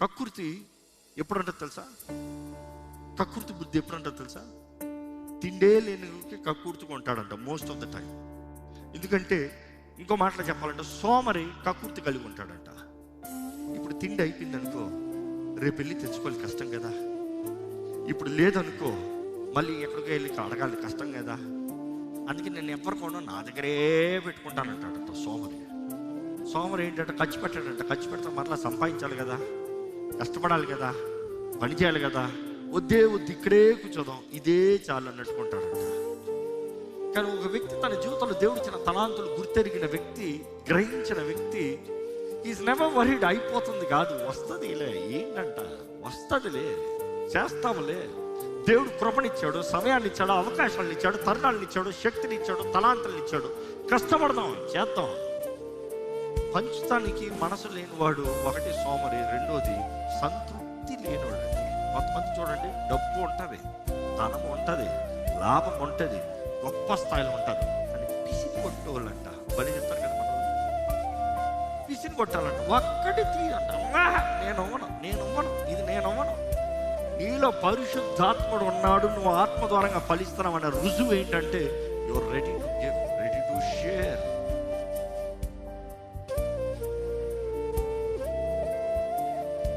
ప్రకృతి ఎప్పుడు ఉంటుంది తెలుసా? కకృతి బుద్ధి ఎప్పుడు ఉంటుంది తెలుసా? తిండే లేని కక్కుర్తిగా ఉంటాడంట మోస్ట్ ఆఫ్ ద టైం ఎందుకంటే ఇంకో మాటలో చెప్పాలంటే సోమరి కక్కుర్తి కలిగి ఉంటాడంట. ఇప్పుడు తిండి అయిపోయింది అనుకో రేపు వెళ్ళి తెచ్చుకోవాలి కష్టం కదా. ఇప్పుడు లేదనుకో మళ్ళీ ఎక్కడికి వెళ్ళి అడగాలి కష్టం కదా. అందుకే నేను ఎవరు కొనో నా దగ్గరే పెట్టుకుంటానంటాడంట సోమరి. సోమరి ఏంటంటే ఖర్చు పెట్టాడంట ఖర్చు పెడితే మరలా సంపాదించాలి కదా. కష్టపడాలి కదా పని చేయాలి కదా. వద్దే వద్దు ఇక్కడే కూర్చోదాం ఇదే చాలు అన్నట్టుకుంటాడంట కానీ ఒక వ్యక్తి తన జీవితంలో దేవుడిచ్చిన తలాంతులు గుర్తెరిగిన వ్యక్తి గ్రహించిన వ్యక్తి ఈజ్ నెవర్ వరీడ్ అయిపోతుంది కాదు వస్తుందిలే ఏంటంట? వస్తుందిలే చేస్తాములే. దేవుడు కృపనిచ్చాడు సమయాన్ని ఇచ్చాడు అవకాశాలను ఇచ్చాడు తరుణాలను ఇచ్చాడు శక్తిని ఇచ్చాడు తలాంతలను ఇచ్చాడు కష్టపడదాం చేద్దాం. పంచుతానికి మనసు లేనివాడు ఒకటి సోమరి రెండోది సంతృప్తి లేనివాడు. కొంతమంది చూడండి డబ్బు ఉంటుంది ధనం ఉంటుంది లాభం ఉంటుంది గొప్ప స్థాయిలో ఉంటారు. అని పిసిని కొట్టేవాళ్ళంట. బలి చెప్తారు కదా మనం పిసిని కొట్టాలంట. ఒక్కటి తీయంట. నేను అవ్వను నేను అవ్వను ఇది నేను అవ్వను. నీలో పరిశుద్ధాత్ముడు ఉన్నాడు నువ్వు ఆత్మ ద్వారంగా ఫలిస్తున్నావు అనే రుజువు ఏంటంటే your ready to give ready to share